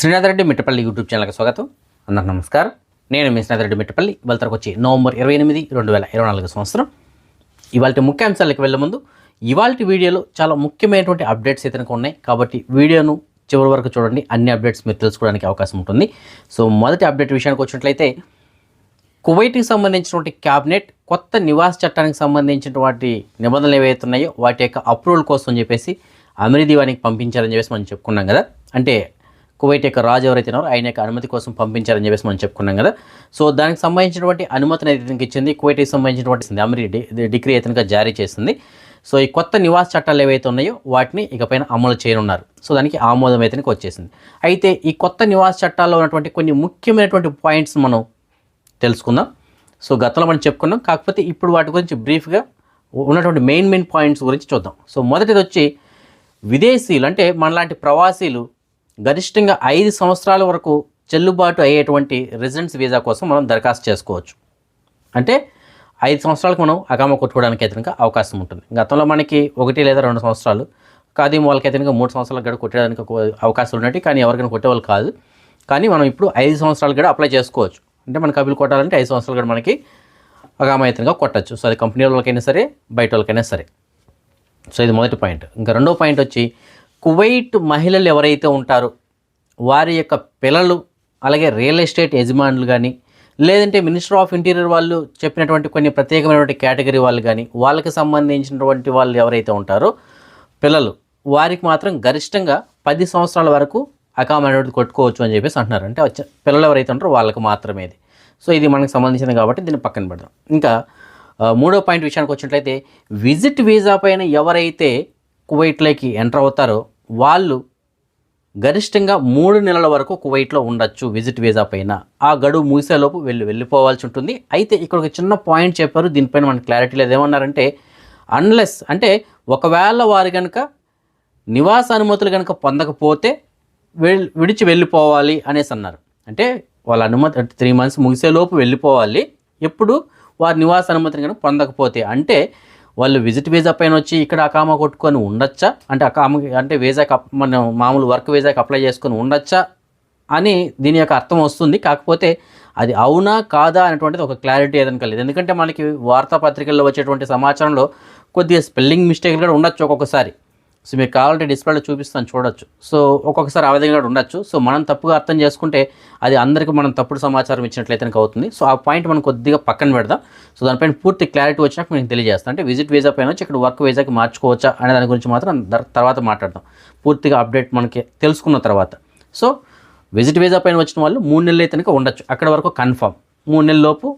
Srinath Reddy Mittapalli YouTube ఛానల్కి స్వాగతం. అందరు నమస్కారం. నేను మీ శ్రీనాథ్ రెడ్డి మిట్టపల్లి. ఇవాళకి వచ్చి నవంబర్ ఇరవై ఎనిమిది రెండు వేల ఇరవై నాలుగు సంవత్సరం. ఇవాళ ముఖ్యాంశాలకు వెళ్ళే ముందు ఇవాళ వీడియోలో చాలా ముఖ్యమైనటువంటి అప్డేట్స్ అయితే ఉన్నాయి. కాబట్టి వీడియోను చివరి వరకు చూడండి. అన్ని అప్డేట్స్ మీరు తెలుసుకోవడానికి అవకాశం ఉంటుంది. సో మొదటి అప్డేట్ విషయానికి వచ్చినట్లయితే కువైట్కి సంబంధించినటువంటి క్యాబినెట్ కొత్త నివాస చట్టానికి సంబంధించినటువంటి నిబంధనలు ఏవైతే ఉన్నాయో వాటి యొక్క అప్రూవల్ కోసం చెప్పేసి అమీర్ దివానికి పంపించారని చెప్పేసి మనం చెప్పుకున్నాం కదా. అంటే కువైట్ యొక్క రాజు ఎవరైతే ఉన్నారో ఆయన యొక్క అనుమతి కోసం పంపించారని చెప్పేసి మనం చెప్పుకున్నాం కదా. సో దానికి సంబంధించినటువంటి అనుమతిని అయితే ఇతనికి ఇచ్చింది. కువైట్కి సంబంధించినటువంటి అమరీ డిగ్రీ అయితే జారీ చేసింది. సో ఈ కొత్త నివాస చట్టాలు ఏవైతే ఉన్నాయో వాటిని ఇకపైన అమలు చేయనున్నారు. సో దానికి ఆమోదం అయితే వచ్చేసింది. అయితే ఈ కొత్త నివాస చట్టాల్లో ఉన్నటువంటి కొన్ని ముఖ్యమైనటువంటి పాయింట్స్ మనం తెలుసుకుందాం. సో గతంలో మనం చెప్పుకున్నాం. కాకపోతే ఇప్పుడు వాటి గురించి బ్రీఫ్గా ఉన్నటువంటి మెయిన్ మెయిన్ పాయింట్స్ గురించి చూద్దాం. సో మొదటిది వచ్చి విదేశీయులు అంటే మనలాంటి ప్రవాసీలు గరిష్టంగా ఐదు సంవత్సరాల వరకు చెల్లుబాటు అయ్యేటువంటి రెసిడెన్స్ వీసా కోసం మనం దరఖాస్తు చేసుకోవచ్చు. అంటే ఐదు సంవత్సరాలకు మనం అకామ కొట్టుకోవడానికి అయితే కనుక అవకాశం ఉంటుంది. గతంలో మనకి ఒకటి లేదా రెండు సంవత్సరాలు ఖాదీం వాళ్ళకైతే కనుక మూడు సంవత్సరాలకు గడ కొట్టడానికి అవకాశాలు ఉన్నట్టు కానీ ఎవరికైనా కొట్టేవాళ్ళు కాదు. కానీ మనం ఇప్పుడు ఐదు సంవత్సరాలు కూడా అప్లై చేసుకోవచ్చు. అంటే మన కబిల్ కొట్టాలంటే ఐదు సంవత్సరాలు కూడా మనకి అగామయతంగా కొట్టచ్చు. సో అది కంపెనీ వాళ్ళకైనా సరే బయట వాళ్ళకైనా సరే. సో ఇది మొదటి పాయింట్ ఇంకా రెండో పాయింట్ వచ్చి కువైట్ మహిళలు ఎవరైతే ఉంటారో వారి యొక్క పిల్లలు అలాగే రియల్ ఎస్టేట్ యజమానులు కానీ లేదంటే మినిస్టర్ ఆఫ్ ఇంటీరియర్ వాళ్ళు చెప్పినటువంటి కొన్ని ప్రత్యేకమైనటువంటి కేటగిరీ వాళ్ళు కానీ వాళ్ళకి సంబంధించినటువంటి వాళ్ళు ఎవరైతే ఉంటారో పిల్లలు వారికి మాత్రం గరిష్టంగా పది సంవత్సరాల వరకు అకామడేట్ కొట్టుకోవచ్చు అని చెప్పేసి అంటున్నారు. అంటే పిల్లలు ఎవరైతే ఉంటారో వాళ్ళకి మాత్రమే ఇది. సో ఇది మనకు సంబంధించింది కాబట్టి దీన్ని పక్కన పెడదాం. ఇంకా మూడో పాయింట్ విషయానికి వచ్చినట్లయితే విజిట్ వీసా పైన ఎవరైతే కువైట్లోకి ఎంటర్ అవుతారో వాళ్ళు గరిష్టంగా మూడు నెలల వరకు కువైట్లో ఉండొచ్చు విజిట్ వీసా పైన. ఆ గడువు ముగిసేలోపు వెళ్ళి వెళ్ళిపోవాల్సి ఉంటుంది. అయితే ఇక్కడ ఒక చిన్న పాయింట్ చెప్పారు. దీనిపైన మనకు క్లారిటీ లేదు. ఏమన్నారంటే అన్లెస్ అంటే ఒకవేళ వారు కనుక నివాస అనుమతులు కనుక పొందకపోతే విడిచి వెళ్ళిపోవాలి అనేసి అన్నారు. అంటే వాళ్ళ అనుమతి అంటే త్రీ మంత్స్ ముగిసేలోపు వెళ్ళిపోవాలి. ఎప్పుడు వారి నివాస అనుమతిని కనుక పొందకపోతే అంటే వాళ్ళు విజిట్ వీజా పైన వచ్చి ఇక్కడ అకామా కొట్టుకొని ఉండొచ్చా? అంటే అకామ అంటే వీజాకి మనం మామూలు వర్క్ వీజాకి అప్లై చేసుకొని ఉండొచ్చా? అని దీని యొక్క అర్థం వస్తుంది. కాకపోతే అది అవునా కాదా అనేటువంటిది ఒక క్లారిటీ ఏదైనా కలిగింది. ఎందుకంటే మనకి వార్తాపత్రికల్లో వచ్చేటువంటి సమాచారంలో కొద్దిగా స్పెల్లింగ్ మిస్టేక్లు కూడా ఉండొచ్చు ఒక్కొక్కసారి. సో మీరు కావాలంటే డిస్ప్లేలో చూపిస్తాను చూడొచ్చు. సో ఒక్కొక్కసారి ఆ విధంగా కూడా ఉండొచ్చు. సో మనం తప్పుగా అర్థం చేసుకుంటే అది అందరికీ మనం తప్పుడు సమాచారం ఇచ్చినట్లయితే అవుతుంది. సో ఆ పాయింట్ మనం కొద్దిగా పక్కన పెడదాం. సో దానిపైన పూర్తి క్లారిటీ వచ్చినాక మీకు తెలియజేస్తాను అంటే విజిట్ వీసా పైన వచ్చి ఇక్కడ వర్క్ వీసాకి మార్చుకోవచ్చా అనే దాని గురించి మాత్రం తర్వాత మాట్లాడదాం. పూర్తిగా అప్డేట్ మనకి తెలుసుకున్న తర్వాత. సో విజిట్ వీసా పైన వచ్చిన వాళ్ళు మూడు నెలలు అయితే కనుక ఉండొచ్చు. అక్కడ వరకు కన్ఫర్మ్. మూడు నెలల లోపు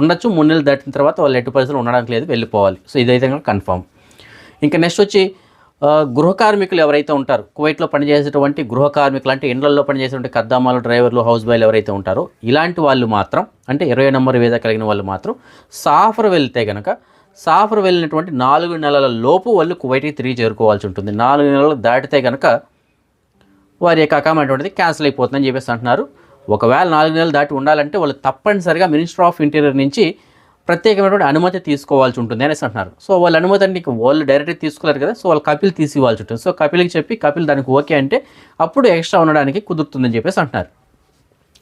ఉండొచ్చు. మూడు నెలలు దాటిన తర్వాత వాళ్ళు ఎట్టి పరిస్థితులు ఉండడానికి లేదు వెళ్ళిపోవాలి. సో ఇదైతే కనుక కన్ఫామ్ ఇంకా నెక్స్ట్ వచ్చి గృహ కార్మికులు ఎవరైతే ఉంటారు కువైట్లో పనిచేసేటువంటి గృహ కార్మికులు అంటే ఇండ్లలో పనిచేసేటువంటి కద్దామాలు డ్రైవర్లు హౌస్ బాయ్లు ఎవరైతే ఉంటారో ఇలాంటి వాళ్ళు మాత్రం అంటే ఇరవై నెంబర్ వేద కలిగిన వాళ్ళు మాత్రం సాఫర్ వెళ్తే కనుక సాఫర్ వెళ్ళినటువంటి నాలుగు నెలల లోపు వాళ్ళు కువైట్కి తిరిగి చేరుకోవాల్సి ఉంటుంది. నాలుగు నెలలు దాటితే కనుక వారి యొక్క అకామ్ క్యాన్సిల్ అయిపోతుందని చెప్పేసి అంటున్నారు. ఒకవేళ నాలుగు నెలలు దాటి ఉండాలంటే వాళ్ళు తప్పనిసరిగా మినిస్టర్ ఆఫ్ ఇంటీరియర్ నుంచి ప్రత్యేకమైనటువంటి అనుమతి తీసుకోవాల్సి ఉంటుంది అనేసి అంటున్నారు. సో వాళ్ళ అనుమతి నీకు వాళ్ళు డైరెక్ట్గా తీసుకోలేరు కదా సో వాళ్ళు కపిల్ తీసి ఇవ్వాల్సి ఉంటుంది. సో కపిల్కి చెప్పి కపిల్ దానికి ఓకే అంటే అప్పుడు ఎక్స్ట్రా ఉండడానికి కుదురుతుందని చెప్పేసి అంటున్నారు.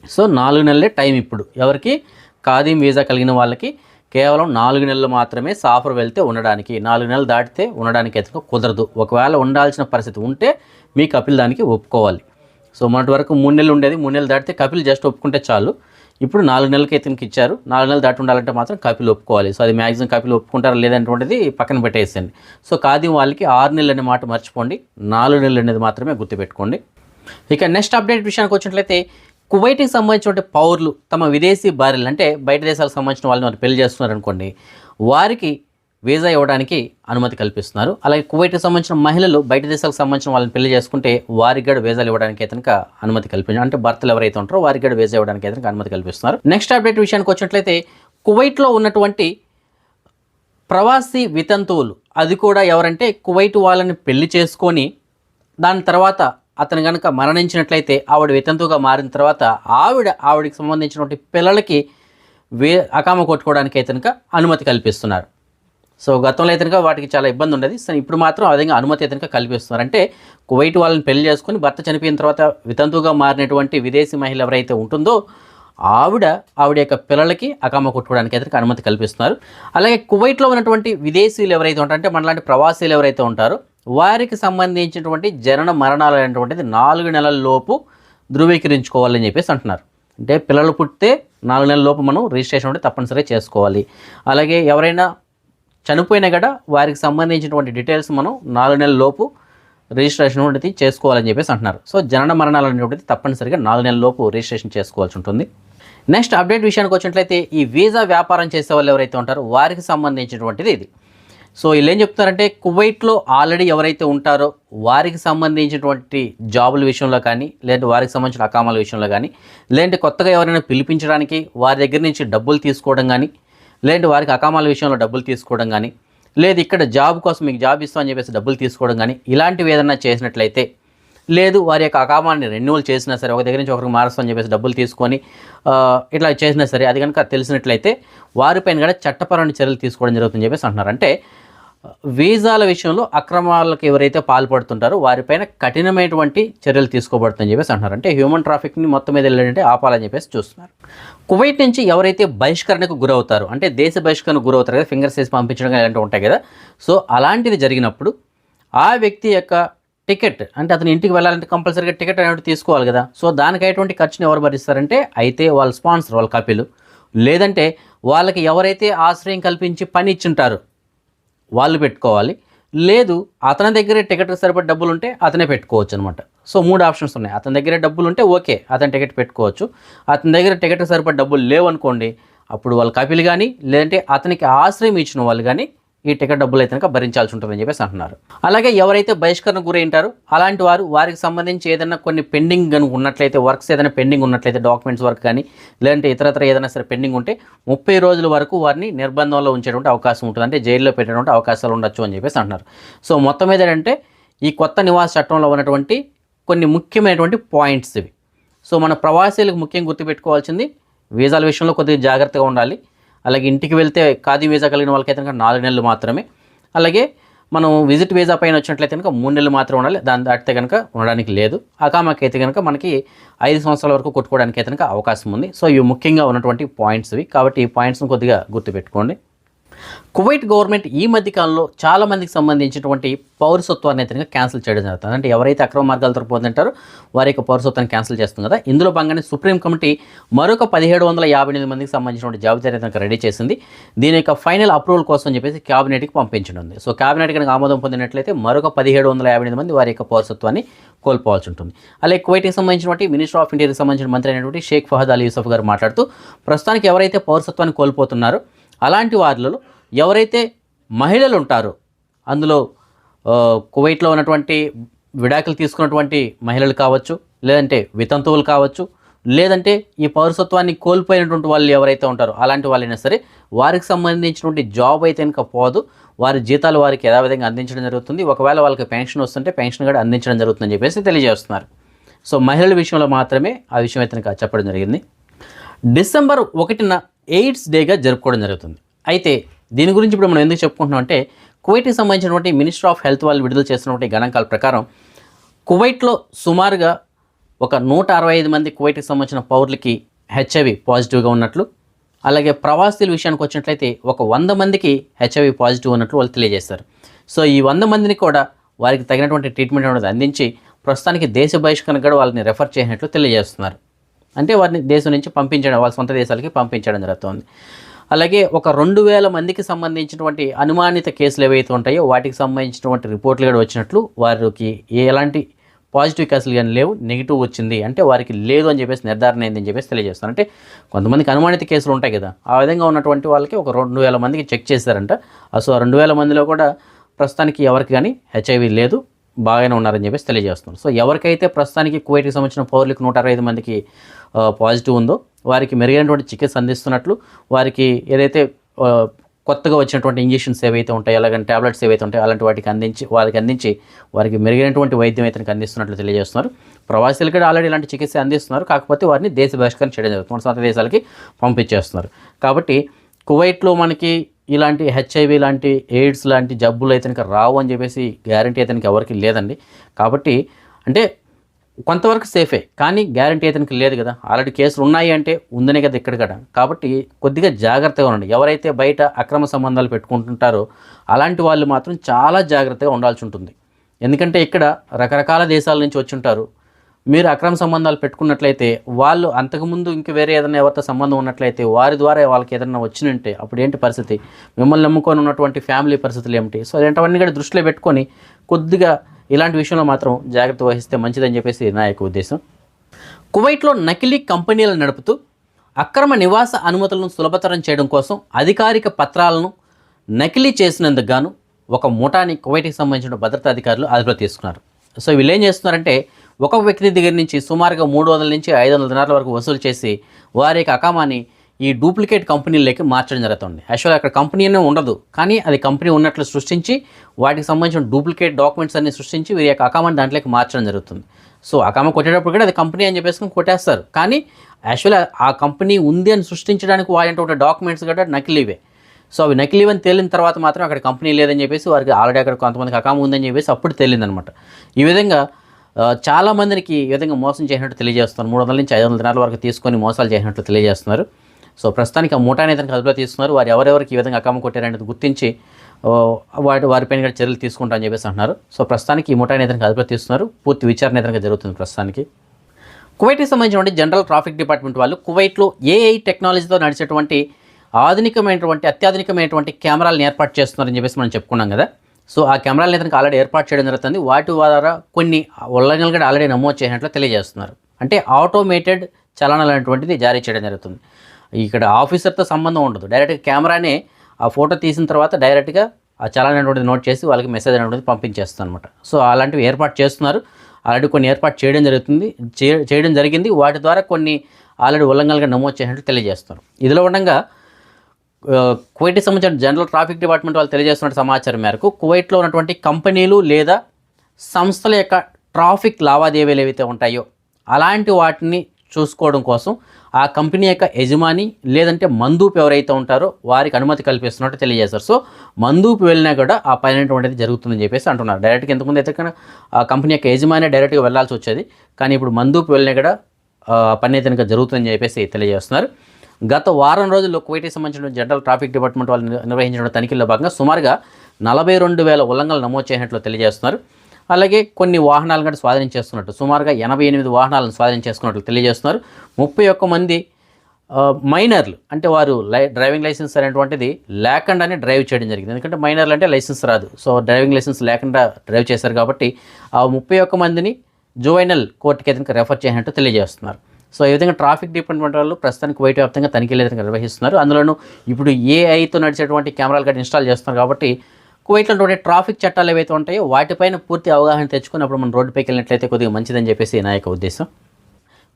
సో నాలుగు నెలలే టైం ఇప్పుడు. ఎవరికి? ఖాదీం వీసా కలిగిన వాళ్ళకి కేవలం నాలుగు నెలలు మాత్రమే సాఫర్ వెళ్తే ఉండడానికి. నాలుగు నెలలు దాటితే ఉండడానికి అయితే కుదరదు. ఒకవేళ ఉండాల్సిన పరిస్థితి ఉంటే మీ కపిల్ దానికి ఒప్పుకోవాలి. సో మొన్నటి వరకు మూడు నెలలు ఉండేది. మూడు నెలలు దాటితే కపిల్ జస్ట్ ఒప్పుకుంటే చాలు. ఇప్పుడు నాలుగు నెలలకి ఇతనికి ఇచ్చారు. నాలుగు నెలలు దాటి ఉండాలంటే మాత్రం కాపీలు ఒప్పుకోవాలి సో అది మ్యాక్సిమం కాపీలు ఒప్పుకుంటారా లేదంటువంటిది పక్కన పెట్టేసింది సో ఖాదీం వాళ్ళకి ఆరు నెలలు అనే మాట మర్చిపోండి. నాలుగు నెలలు అనేది మాత్రమే గుర్తుపెట్టుకోండి. ఇక నెక్స్ట్ అప్డేట్ విషయానికి వచ్చినట్లయితే కువైట్కి సంబంధించిన పౌరులు తమ విదేశీ భార్యలు అంటే బయట దేశాలకు సంబంధించిన వాళ్ళని వారు పెళ్ళి చేస్తున్నారు అనుకోండి వారికి వీసా ఇవ్వడానికి అనుమతి కల్పిస్తున్నారు. అలాగే కువైట్కి సంబంధించిన మహిళలు బయట దేశాలకు సంబంధించిన వాళ్ళని పెళ్ళి చేసుకుంటే వారికి కూడా వీసాలు ఇవ్వడానికి అయితే కనుక అనుమతి కల్పించారు అంటే భర్తలు ఎవరైతే ఉంటారో వారికి కూడా వీసా ఇవ్వడానికి అయితే కనుక అనుమతి కల్పిస్తున్నారు. నెక్స్ట్ అప్డేట్ విషయానికి వచ్చినట్లయితే కువైట్లో ఉన్నటువంటి ప్రవాసీ వితంతువులు అది కూడా ఎవరంటే కువైట్ వాళ్ళని పెళ్ళి చేసుకొని దాని తర్వాత అతను కనుక మరణించినట్లయితే ఆవిడ వితంతువుగా మారిన తర్వాత ఆవిడ ఆవిడకి సంబంధించినటువంటి పిల్లలకి వే అకామ కొట్టుకోవడానికి అయితే కనుక అనుమతి కల్పిస్తున్నారు. సో గతంలో అయితే కనుక వాటికి చాలా ఇబ్బంది ఉండేది. సో ఇప్పుడు మాత్రం ఆ విధంగా అనుమతి అయితే కనుక కల్పిస్తున్నారు. అంటే కువైట్ వాళ్ళని పెళ్ళి చేసుకుని భర్త చనిపోయిన తర్వాత వితంతువుగా మారినటువంటి విదేశీ మహిళ ఎవరైతే ఉంటుందో ఆవిడ ఆవిడ యొక్క పిల్లలకి అకామ కొట్టుకోవడానికి అయితే అనుమతి కల్పిస్తున్నారు. అలాగే కువైట్లో ఉన్నటువంటి విదేశీయులు ఎవరైతే ఉంటారో అంటే మనలాంటి ప్రవాసీలు ఎవరైతే ఉంటారో వారికి సంబంధించినటువంటి జనన మరణాలు అనేటువంటిది నాలుగు నెలల లోపు ధృవీకరించుకోవాలని చెప్పేసి అంటున్నారు. అంటే పిల్లలు పుట్టితే నాలుగు నెలల లోపు మనం రిజిస్ట్రేషన్ ఉంటే తప్పనిసరిగా చేసుకోవాలి. అలాగే ఎవరైనా చనిపోయినా కూడా వారికి సంబంధించినటువంటి డీటెయిల్స్ మనం నాలుగు నెలల లోపు రిజిస్ట్రేషన్ అనేది చేసుకోవాలని చెప్పేసి అంటున్నారు. సో జనన మరణాలు అనేటువంటిది తప్పనిసరిగా నాలుగు నెలల లోపు రిజిస్ట్రేషన్ చేసుకోవాల్సి ఉంటుంది. నెక్స్ట్ అప్డేట్ విషయానికి వచ్చినట్లయితే ఈ వీసా వ్యాపారం చేసే వాళ్ళు ఎవరైతే ఉంటారో వారికి సంబంధించినటువంటిది ఇది. సో వీళ్ళు ఏం చెప్తున్నారంటే కువైట్లో ఆల్రెడీ ఎవరైతే ఉంటారో వారికి సంబంధించినటువంటి జాబుల విషయంలో కానీ లేదంటే వారికి సంబంధించిన అకామాల విషయంలో కానీ లేదంటే కొత్తగా ఎవరైనా పిలిపించడానికి వారి దగ్గర నుంచి డబ్బులు తీసుకోవడం కానీ లేదంటే వారికి అకామాల విషయంలో డబ్బులు తీసుకోవడం కానీ లేదు ఇక్కడ జాబ్ కోసం మీకు జాబ్ ఇస్తామని చెప్పేసి డబ్బులు తీసుకోవడం కానీ ఇలాంటివి ఏదైనా చేసినట్లయితే లేదు వారి యొక్క అకామాన్ని రెన్యువల్ చేసినా సరే ఒక దగ్గర నుంచి ఒకరికి మారుస్తామని చెప్పేసి డబ్బులు తీసుకొని ఇట్లా చేసినా సరే అది కనుక తెలిసినట్లయితే వారిపైన కూడా చట్టపరమైన చర్యలు తీసుకోవడం జరుగుతుందని చెప్పేసి అంటున్నారు. అంటే వీజాల విషయంలో అక్రమాలకు ఎవరైతే పాల్పడుతుంటారో వారిపైన కఠినమైనటువంటి చర్యలు తీసుకోబడుతుందని చెప్పేసి అంటున్నారు. అంటే హ్యూమన్ ట్రాఫిక్ని మొత్తం మీద వెళ్ళాలంటే ఆపాలని చెప్పేసి చూస్తున్నారు. కువైట్ నుంచి ఎవరైతే బహిష్కరణకు గురవుతారో అంటే దేశ బహిష్కరణకు గురవుతారు కదా ఫింగర్స్ వేసి పంపించడం కానీ ఇలాంటివి ఉంటాయి కదా. సో అలాంటిది జరిగినప్పుడు ఆ వ్యక్తి యొక్క టికెట్ అంటే అతని ఇంటికి వెళ్ళాలంటే కంపల్సరీగా టికెట్ అనేది తీసుకోవాలి కదా. సో దానికి అయ్యేటువంటి ఖర్చుని ఎవరు భరిస్తారంటే అయితే వాళ్ళ స్పాన్సర్ వాళ్ళ కపిలు. లేదంటే వాళ్ళకి ఎవరైతే ఆశ్రయం కల్పించి పని ఇచ్చింటారు వాళ్ళు పెట్టుకోవాలి. లేదు అతని దగ్గరే టికెట్కి సరిపడే డబ్బులు ఉంటే అతనే పెట్టుకోవచ్చు అనమాట సో మూడు ఆప్షన్స్ ఉన్నాయి. అతని దగ్గర డబ్బులు ఉంటే ఓకే అతని టికెట్ పెట్టుకోవచ్చు. అతని దగ్గర టికెట్కి సరిపడే డబ్బులు లేవనుకోండి అప్పుడు వాళ్ళ కపిలు కానీ లేదంటే అతనికి ఆశ్రయం ఇచ్చిన వాళ్ళు కానీ ఈ టికెట్ డబ్బులు అయితే కనుక భరించాల్సి ఉంటుందని చెప్పేసి అంటున్నారు. అలాగే ఎవరైతే బహిష్కరణ గురి ఉంటారో అలాంటి వారు వారికి సంబంధించి ఏదైనా కొన్ని పెండింగ్ కనుక ఉన్నట్లయితే వర్క్స్ ఏదైనా పెండింగ్ ఉన్నట్లయితే డాక్యుమెంట్స్ వర్క్ కానీ లేదంటే ఇతరత్ర ఏదైనా సరే పెండింగ్ ఉంటే ముప్పై రోజుల వరకు వారిని నిర్బంధంలో ఉంచేటువంటి అవకాశం ఉంటుంది. అంటే జైల్లో పెట్టేటువంటి అవకాశాలు ఉండొచ్చు అని చెప్పేసి అంటున్నారు. సో మొత్తం మీద ఏంటంటే ఈ కొత్త నివాస చట్టంలో ఉన్నటువంటి కొన్ని ముఖ్యమైనటువంటి పాయింట్స్ ఇవి. సో మన ప్రవాసీలకు ముఖ్యంగా గుర్తుపెట్టుకోవాల్సింది వీసాల విషయంలో కొద్దిగా జాగ్రత్తగా ఉండాలి. అలాగే ఇంటికి వెళ్తే ఖాదీ వీసా కలిగిన వాళ్ళకైతే కనుక నాలుగు నెలలు మాత్రమే. అలాగే మనం విజిట్ వీసా పైన వచ్చినట్లయితే కనుక మూడు నెలలు మాత్రం ఉండాలి. దాని దాటితే కనుక ఉండడానికి లేదు. అకామాకి అయితే కనుక మనకి ఐదు సంవత్సరాల వరకు కొట్టుకోవడానికి అయితే కనుక అవకాశం ఉంది. సో ఇవి ముఖ్యంగా ఉన్నటువంటి పాయింట్స్ ఇవి. కాబట్టి ఈ పాయింట్స్ని కొద్దిగా గుర్తుపెట్టుకోండి. కువైట్ గవర్నమెంట్ ఈ మధ్య కాలంలో చాలా మందికి సంబంధించినటువంటి పౌరసత్వాన్ని అయితే క్యాన్సిల్ చేయడం జరుగుతుంది. అంటే ఎవరైతే అక్రమ మార్గాలతో పొందుంటారో వారి యొక్క పౌరసత్వాన్ని క్యాన్సిల్ చేస్తుంది కదా. ఇందులో భాగంగానే సుప్రీం కమిటీ మరొక పదిహేడు వందల యాభై ఎనిమిది మందికి సంబంధించినటువంటి జాబితాని కనుక రెడీ చేసింది. దీని యొక్క ఫైనల్ అప్రూవల్ కోసం అని చెప్పేసి క్యాబినెట్కి పంపించనుంది. సో క్యాబినెట్ కనుక ఆమోదం పొందినట్లయితే మరొక పదిహేడు వందల యాభై ఎనిమిది మంది వారి యొక్క పౌరసత్వాన్ని కోల్పోవాల్సి ఉంటుంది. అలాగే కువైట్కి సంబంధించినటువంటి మినిస్టర్ ఆఫ్ ఇంటీరియర్కి సంబంధించిన మంత్రి అయినటువంటి షేక్ ఫహద్ అలీ యూసఫ్ గారు మాట్లాడుతూ ప్రస్తుతానికి ఎవరైతే పౌరసత్వాన్ని కోల్పోతున్నారో అలాంటి వారిలో ఎవరైతే మహిళలు ఉంటారో అందులో కువైట్లో ఉన్నటువంటి విడాకులు తీసుకున్నటువంటి మహిళలు కావచ్చు లేదంటే వితంతువులు కావచ్చు లేదంటే ఈ పౌరసత్వాన్ని కోల్పోయినటువంటి వాళ్ళు ఎవరైతే ఉంటారో అలాంటి వాళ్ళైనా సరే వారికి సంబంధించినటువంటి జాబ్ అయితే కనుక పోదు. వారి జీతాలు వారికి యథావిధంగా అందించడం జరుగుతుంది. ఒకవేళ వాళ్ళకి పెన్షన్ వస్తుంటే పెన్షన్ కూడా అందించడం జరుగుతుందని చెప్పేసి తెలియజేస్తున్నారు. సో మహిళల విషయంలో మాత్రమే ఆ విషయం అయితే చెప్పడం జరిగింది. డిసెంబర్ ఒకటిన ఎయిడ్స్ డేగా జరుపుకోవడం జరుగుతుంది. అయితే దీని గురించి ఇప్పుడు మనం ఎందుకు చెప్పుకుంటున్నాం అంటే కువైట్కి సంబంధించినటువంటి మినిస్టర్ ఆఫ్ హెల్త్ వాళ్ళు విడుదల చేసినటువంటి గణాంకాల ప్రకారం కువైట్లో సుమారుగా ఒక నూట అరవై ఐదు మంది కువైట్కి సంబంధించిన పౌరులకి హెచ్ఐవి పాజిటివ్గా ఉన్నట్లు అలాగే ప్రవాసీల విషయానికి వచ్చినట్లయితే ఒక వంద మందికి హెచ్ఐవి పాజిటివ్ ఉన్నట్లు వాళ్ళు తెలియజేస్తారు సో ఈ వంద మందిని కూడా వారికి తగినటువంటి ట్రీట్మెంట్ అనేది అందించి ప్రస్తుతానికి దేశ బహిష్కరణ కూడా వాళ్ళని రెఫర్ చేసినట్లు తెలియజేస్తున్నారు. అంటే వారిని దేశం నుంచి పంపించడం వాళ్ళ సొంత దేశాలకి పంపించడం జరుగుతుంది. అలాగే ఒక రెండు వేల మందికి సంబంధించినటువంటి అనుమానిత కేసులు ఏవైతే ఉంటాయో వాటికి సంబంధించినటువంటి రిపోర్ట్లు కూడా వచ్చినట్లు వారికి ఎలాంటి పాజిటివ్ కేసులు కానీ లేవు నెగిటివ్ వచ్చింది అంటే వారికి లేదు అని చెప్పేసి నిర్ధారణ అయిందని చెప్పేసి తెలియజేస్తారు అంటే కొంతమందికి అనుమానిత కేసులు ఉంటాయి కదా ఆ విధంగా ఉన్నటువంటి వాళ్ళకి ఒక రెండు వేల మందికి చెక్ చేశారంట. ఆ సో ఆ రెండు వేల మందిలో కూడా ప్రస్తుతానికి ఎవరికి కానీ హెచ్ఐవి లేదు బాగానే ఉన్నారని చెప్పేసి తెలియజేస్తున్నారు. సో ఎవరికైతే ప్రస్తుతానికి కువైట్కి సంబంధించిన పౌరులకు నూట అరవై ఐదు మందికి పాజిటివ్ ఉందో వారికి మెరుగైనటువంటి చికిత్స అందిస్తున్నట్లు వారికి ఏదైతే కొత్తగా వచ్చినటువంటి ఇంజెక్షన్స్ ఏవైతే ఉంటాయో అలాగే ట్యాబ్లెట్స్ ఏవైతే ఉంటాయో అలాంటి వాటికి అందించి వారికి అందించి వారికి మెరుగైనటువంటి వైద్యం అయితే అందిస్తున్నట్లు తెలియజేస్తున్నారు. ప్రవాసీలు కూడా ఆల్రెడీ ఇలాంటి చికిత్స అందిస్తున్నారు కాకపోతే వారిని దేశ బహిష్కరణ చేయడం జరుగుతుంది. మన సొంత దేశాలకి పంపించేస్తున్నారు. కాబట్టి కువైట్లో మనకి ఇలాంటి హెచ్ఐవి లాంటి ఎయిడ్స్ లాంటి జబ్బులు అయితే రావు అని చెప్పేసి గ్యారంటీ అయితే ఎవరికి లేదండి. కాబట్టి అంటే కొంతవరకు సేఫే కానీ గ్యారంటీ అతనికి లేదు కదా. ఆల్రెడీ కేసులు ఉన్నాయి అంటే ఉందనే కదా ఇక్కడ కదా కాబట్టి కొద్దిగా జాగ్రత్తగా ఉండండి. ఎవరైతే బయట అక్రమ సంబంధాలు పెట్టుకుంటుంటారో అలాంటి వాళ్ళు మాత్రం చాలా జాగ్రత్తగా ఉండాల్సి ఉంటుంది. ఎందుకంటే ఇక్కడ రకరకాల దేశాల నుంచి వచ్చి ఉంటారు మీరు అక్రమ సంబంధాలు పెట్టుకున్నట్లయితే వాళ్ళు అంతకుముందు ఇంక వేరే ఏదైనా ఎవరితో సంబంధం ఉన్నట్లయితే వారి ద్వారా వాళ్ళకి ఏదైనా వచ్చినంటే అప్పుడు ఏంటి పరిస్థితి? మిమ్మల్ని నమ్ముకొని ఉన్నటువంటి ఫ్యామిలీ పరిస్థితులు ఏమిటి? సో ఇలాంటివన్నీ కూడా దృష్టిలో పెట్టుకొని కొద్దిగా ఇలాంటి విషయంలో మాత్రం జాగ్రత్త వహిస్తే మంచిదని చెప్పేసి నా యొక్క ఉద్దేశం. కువైట్లో నకిలీ కంపెనీలను నడుపుతూ అక్రమ నివాస అనుమతులను సులభతరం చేయడం కోసం అధికారిక పత్రాలను నకిలీ చేసినందుకు గాను ఒక ముఠాని కువైట్కి సంబంధించిన భద్రతా అధికారులు అదుపులో తీసుకున్నారు. సో వీళ్ళు ఏం చేస్తున్నారంటే ఒక వ్యక్తి దగ్గర నుంచి సుమారుగా మూడు వందల నుంచి ఐదు వందల దినాల వరకు వసూలు చేసి వారి యొక్క అకామాని ఈ డూప్లికేట్ కంపెనీలకి మార్చడం జరుగుతుంది. యాక్చువల్గా అక్కడ కంపెనీ అనే ఉండదు. కానీ అది కంపెనీ ఉన్నట్లు సృష్టించి వాటికి సంబంధించిన డూప్లికేట్ డాక్యుమెంట్స్ అన్ని సృష్టించి వీరి యొక్క అకామాని దాంట్లోకి మార్చడం జరుగుతుంది. సో అకామ కొట్టేటప్పుడు కూడా అది కంపెనీ అని చెప్పేసి కొట్టేస్తారు. కానీ యాక్చువల్గా ఆ కంపెనీ ఉంది అని సృష్టించడానికి వాడినటువంటి డాక్యుమెంట్స్ కూడా నకిలీవే సో అవి నకిలీవి అని తేలిన తర్వాత మాత్రం అక్కడ కంపెనీ లేదని చెప్పేసి వారికి ఆల్రెడీ అక్కడ కొంతమందికి అకామ ఉందని చెప్పేసి అప్పుడు తేలిందనమాట. ఈ విధంగా చాలామందికి చాలా మందికి ఈ విధంగా మోసం చేసినట్టు తెలియజేస్తున్నారు. మూడు వందల నుంచి ఐదు వందల దినాల వరకు తీసుకొని మోసాలు చేసినట్లు తెలియజేస్తున్నారు. సో ప్రస్తుతానికి ఆ మూటాని అయితే అదుపులో తీసుకున్నారు వారు ఎవరెవరికి ఈ విధంగా అకామ కొట్టారనేది గుర్తించి వాటి వారిపైన కూడా చర్యలు తీసుకుంటా అని చెప్పేసి అంటున్నారు. సో ప్రస్తుతానికి ఈ ముఠా అయితే అదుపులో తీస్తున్నారు. పూర్తి విచారణ అయితే జరుగుతుంది ప్రస్తుతానికి. కువైట్కి సంబంధించినటువంటి జనరల్ ట్రాఫిక్ డిపార్ట్మెంట్ వాళ్ళు కువైట్లో ఏఐ టెక్నాలజీతో నడిచేటువంటి ఆధునికమైనటువంటి అత్యాధునికమైనటువంటి కెమెరాలను ఏర్పాటు చేస్తున్నారని చెప్పేసి మనం చెప్పుకున్నాం కదా. సో ఆ కెమెరాలను ఇతనికి ఆల్రెడీ ఏర్పాటు చేయడం జరుగుతుంది. వాటి ద్వారా కొన్ని ఉల్లంఘనలు కూడా ఆల్రెడీ నమోదు చేసినట్లు తెలియజేస్తున్నారు. అంటే ఆటోమేటెడ్ చలనాలు అనేటువంటిది జారీ చేయడం జరుగుతుంది. ఇక్కడ ఆఫీసర్తో సంబంధం ఉండదు. డైరెక్ట్గా కెమెరానే ఆ ఫోటో తీసిన తర్వాత డైరెక్ట్గా ఆ చలాన్ అనేటువంటిది నోట్ చేసి వాళ్ళకి మెసేజ్ అనేటువంటిది పంపించేస్తుంది అనమాట సో అలాంటివి ఏర్పాటు చేస్తున్నారు. ఆల్రెడీ కొన్ని ఏర్పాటు చేయడం జరుగుతుంది. చే- చేయడం జరిగింది. వాటి ద్వారా కొన్ని ఆల్రెడీ ఉల్లంఘనలుగా నమోదు చేసినట్టు తెలియజేస్తున్నారు ఇదిలో ఉండగా కువైట్కి సంబంధించిన జనరల్ ట్రాఫిక్ డిపార్ట్మెంట్ వాళ్ళు తెలియజేస్తున్న సమాచారం మేరకు కువైట్లో ఉన్నటువంటి కంపెనీలు లేదా సంస్థల యొక్క ట్రాఫిక్ లావాదేవీలు ఏవైతే ఉంటాయో అలాంటి వాటిని చూసుకోవడం కోసం ఆ కంపెనీ యొక్క యజమాని లేదంటే మందూపు ఎవరైతే ఉంటారో వారికి అనుమతి కల్పిస్తున్నట్టు తెలియజేశారు. సో మందూపు వెళ్ళినా కూడా ఆ పని అనేది జరుగుతుందని చెప్పేసి అంటున్నారు. డైరెక్ట్గా ఇంతకుముందు అయితే కనుక ఆ కంపెనీ యొక్క యజమాని డైరెక్ట్గా వెళ్ళాల్సి వచ్చేది. కానీ ఇప్పుడు మందూపు వెళ్ళినా కూడా పని అయితే కనుక జరుగుతుందని చెప్పేసి తెలియజేస్తున్నారు. గత వారం రోజుల్లో కువైట్కి సంబంధించిన జనరల్ ట్రాఫిక్ డిపార్ట్మెంట్ వాళ్ళు నిర్వహించిన తనిఖీల్లో భాగంగా సుమారుగా నలభై రెండు వేల ఉల్లంఘనలు నమోదు చేసినట్లు తెలియజేస్తున్నారు. అలాగే కొన్ని వాహనాలను కూడా స్వాధీనం చేస్తున్నట్టు సుమారుగా ఎనభై ఎనిమిది వాహనాలను స్వాధీనం చేసుకున్నట్లు తెలియజేస్తున్నారు. ముప్పై ఒక్క మంది మైనర్లు అంటే వారు లై డ్రైవింగ్ లైసెన్స్ అనేటువంటిది లేకుండానే డ్రైవ్ చేయడం జరిగింది. ఎందుకంటే మైనర్లు అంటే లైసెన్స్ రాదు. సో డ్రైవింగ్ లైసెన్స్ లేకుండా డ్రైవ్ చేశారు కాబట్టి ఆ ముప్పై ఒక్క మందిని జువైనల్ కోర్టుకి అయితే రెఫర్ చేసినట్టు తెలియజేస్తున్నారు. సో ఈ విధంగా ట్రాఫిక్ డిపార్ట్మెంట్ వాళ్ళు ప్రస్తుతానికి వైట్ వ్యాప్తంగా తనిఖీలు అయితే నిర్వహిస్తున్నారు. అందులోనూ ఇప్పుడు ఏఐతో నడిచేటువంటి కెమెరాలు కూడా ఇన్స్టాల్ చేస్తున్నారు కాబట్టి కువైట్లో ఉన్నటువంటి ట్రాఫిక్ చట్టాలు ఏవైతే ఉంటాయో వాటిపైన పూర్తి అవగాహన తెచ్చుకున్నప్పుడు మనం రోడ్డుపైకి వెళ్ళినట్లయితే కొద్దిగా మంచిదని చెప్పేసి నా యొక్క ఉద్దేశం.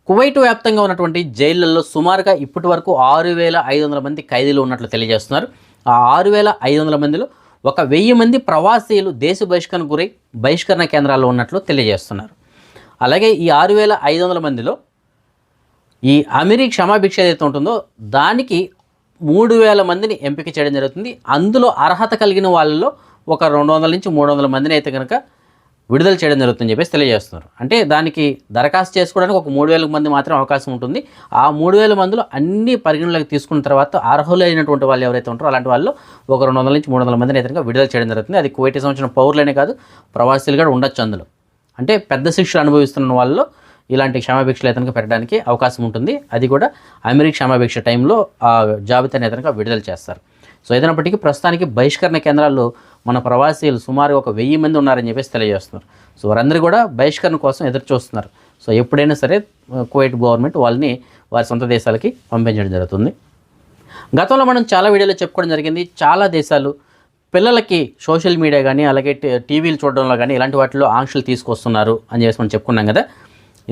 కువైట్ వ్యాప్తంగా ఉన్నటువంటి జైళ్ళలో సుమారుగా ఇప్పటి వరకు ఆరు వేల ఐదు వందల మంది ఖైదీలు ఉన్నట్లు తెలియజేస్తున్నారు. ఆ ఆరు వేల ఐదు వందల మందిలో ఒక వెయ్యి మంది ప్రవాసీలు దేశ బహిష్కరణ గురై బహిష్కరణ కేంద్రాల్లో ఉన్నట్లు తెలియజేస్తున్నారు. అలాగే ఈ ఆరు వేల ఐదు వందల మందిలో ఈ అమెరీ క్షమాభిక్ష ఏదైతే ఉంటుందో దానికి మూడు వేల మందిని ఎంపిక చేయడం జరుగుతుంది. అందులో అర్హత కలిగిన వాళ్ళలో ఒక రెండు వందల నుంచి మూడు వందల మందిని అయితే కనుక విడుదల చేయడం జరుగుతుందని చెప్పేసి తెలియజేస్తున్నారు. అంటే దానికి దరఖాస్తు చేసుకోవడానికి ఒక మూడు వేల మంది మాత్రం అవకాశం ఉంటుంది. ఆ మూడు వేల మందిలో అన్ని పరిగణలోకి తీసుకున్న తర్వాత అర్హులైనటువంటి వాళ్ళు ఎవరైతే ఉంటారో అలాంటి వాళ్ళు ఒక రెండు వందల నుంచి మూడు వందల మందిని అయితే కనుక విడుదల చేయడం జరుగుతుంది. అది కువైట్ సంవత్సరం పౌరులనే కాదు ప్రవాసీలు కూడా ఉండొచ్చు అందులో. అంటే పెద్ద శిక్షలు అనుభవిస్తున్న వాళ్ళు ఇలాంటి క్షమాభిక్షలు ఇతనికి పెట్టడానికి అవకాశం ఉంటుంది. అది కూడా అమెరికా క్షమాభిక్ష టైంలో ఆ జాబితాని అయితే విడుదల చేస్తారు. సో ఏదైనప్పటికీ ప్రస్తుతానికి బహిష్కరణ కేంద్రాల్లో మన ప్రవాసీలు సుమారు ఒక వెయ్యి మంది ఉన్నారని చెప్పేసి తెలియజేస్తున్నారు. సో వారందరూ కూడా బహిష్కరణ కోసం ఎదురు చూస్తున్నారు. సో ఎప్పుడైనా సరే కువైట్ గవర్నమెంట్ వాళ్ళని వారి సొంత దేశాలకి పంపించడం జరుగుతుంది. గతంలో మనం చాలా వీడియోలో చెప్పుకోవడం జరిగింది. చాలా దేశాలు పిల్లలకి సోషల్ మీడియా కానీ అలాగే టీవీలు చూడడంలో కానీ ఇలాంటి వాటిలో ఆంక్షలు తీసుకొస్తున్నారు అని చెప్పేసి మనం చెప్పుకున్నాం కదా.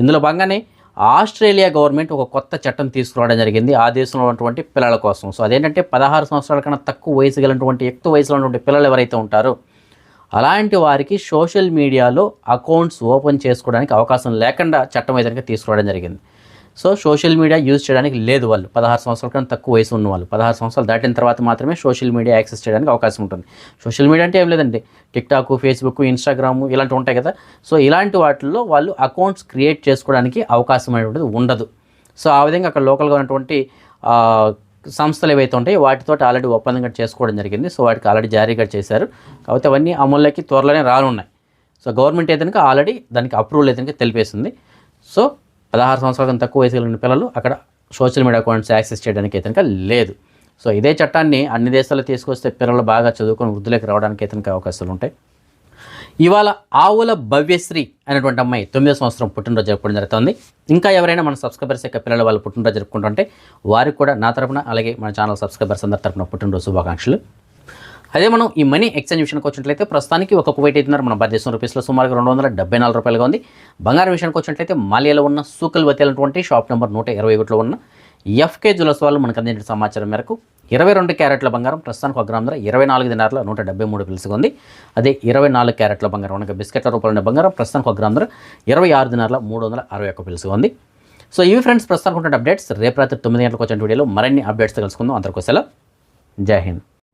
ఇందులో భాగంగానే ఆస్ట్రేలియా గవర్నమెంట్ ఒక కొత్త చట్టం తీసుకురావడం జరిగింది ఆ దేశంలో ఉన్నటువంటి పిల్లల కోసం. సో అదేంటంటే పదహారు సంవత్సరాల కన్నా తక్కువ వయసు గలటువంటి ఎక్కువ వయసులో ఉన్నటువంటి పిల్లలు ఎవరైతే ఉంటారో అలాంటి వారికి సోషల్ మీడియాలో అకౌంట్స్ ఓపెన్ చేసుకోవడానికి అవకాశం లేకుండా చట్టం అయితే తీసుకురావడం జరిగింది. సో సోషల్ మీడియా యూజ్ చేయడానికి లేదు వాళ్ళు. పదహారు సంవత్సరాల కన్నా తక్కువ వయసు ఉన్న వాళ్ళు. పదహారు సంవత్సరాలు దాటిన తర్వాత మాత్రమే సోషల్ మీడియా యాక్సెస్ చేయడానికి అవకాశం ఉంటుంది. సోషల్ మీడియా అంటే ఏం లేదండి. టిక్టాక్ ఫేస్బుక్ ఇన్స్టాగ్రామ్ ఇలాంటివి ఉంటాయి కదా. సో ఇలాంటి వాటిల్లో వాళ్ళు అకౌంట్స్ క్రియేట్ చేసుకోవడానికి అవకాశం అనేటువంటిది ఉండదు. సో ఆ విధంగా అక్కడ లోకల్గా ఉన్నటువంటి సంస్థలు ఏవైతే ఉంటాయో వాటితో ఆల్రెడీ ఒప్పందం కూడా చేసుకోవడం జరిగింది. సో వాటికి ఆల్రెడీ జారీ చేశారు. కాకపోతే అవన్నీ అమల్లోకి త్వరలోనే రానున్నాయి. సో గవర్నమెంట్ అయితే కనుక ఆల్రెడీ దానికి అప్రూవల్ అయితే కనుక తెలిపేసింది. సో పదహారు సంవత్సరాల తక్కువ వయసు కలిగిన పిల్లలు అక్కడ సోషల్ మీడియా అకౌంట్స్ యాక్సెస్ చేయడానికి అయితే కనుక లేదు. సో ఇదే చట్టాన్ని అన్ని దేశాల్లో తీసుకొస్తే పిల్లలు బాగా చదువుకొని వృద్ధులకు రావడానికి అయితే కనుక అవకాశాలు ఉంటాయి. ఇవాళ ఆవుల భవ్యశ్రీ అనేటువంటి అమ్మాయి తొమ్మిదో సంవత్సరం పుట్టినరోజు జరుపుకోవడం జరుగుతుంది. ఇంకా ఎవరైనా మన సబ్స్క్రైబర్స్ యొక్క పిల్లల వాళ్ళు పుట్టినరోజు జరుపుకుంటుంటే వారికి కూడా నా తరపున అలాగే మన ఛానల్ సబ్స్క్రైబర్స్ అందరి తరపున పుట్టినరోజు శుభాకాంక్షలు. అదే మనం ఈ మనీ ఎక్స్చేంజ్ విషయానికి వచ్చినట్లయితే ప్రస్తుతానికి ఒక కువైట్ అవుతున్నారు మన భారతదేశం రూపీస్లో సుమారుగా రెండు వందల డెబ్బై నాలుగు రూపాయలుగా ఉంది. బంగారం విషయానికి వచ్చినట్లయితే మాలియాలో ఉన్న సూకల్ వతి షాప్ నెంబర్ నూట ఇరవై ఒకటిలో ఉన్న ఎఫ్కే జ్యువెల్స్ వాళ్ళు మనకు అందించిన సమాచారం మేరకు ఇరవై రెండు క్యారెట్ల బంగారం ప్రస్తుతానికి ఒక గ్రామ్ ధర ఇరవై నాలుగు దినార్ల నూట డెబ్బై మూడు పిలుసుగా ఉంది. అదే ఇరవై నాలుగు క్యారెట్ల బంగారం మనకు బిస్కెట్ల రూపాయలు ఉన్న బంగారం ప్రస్తుతానికి ఒక గ్రామ్ ధర ఇరవై ఆరు దినార్ల మూడు వందల అరవై ఒక్క పిలుసుగా ఉంది. సో ఇవి ఫ్రెండ్స్ ప్రస్తుతానికి ఉన్న అప్డేట్స్ రేపు రాత్రి తొమ్మిది గంటలకు వచ్చిన వీడియోలో మరిన్ని అప్డేట్స్ తెలుసుకుందాం. అందరికీ సెలవు. జై హింద్.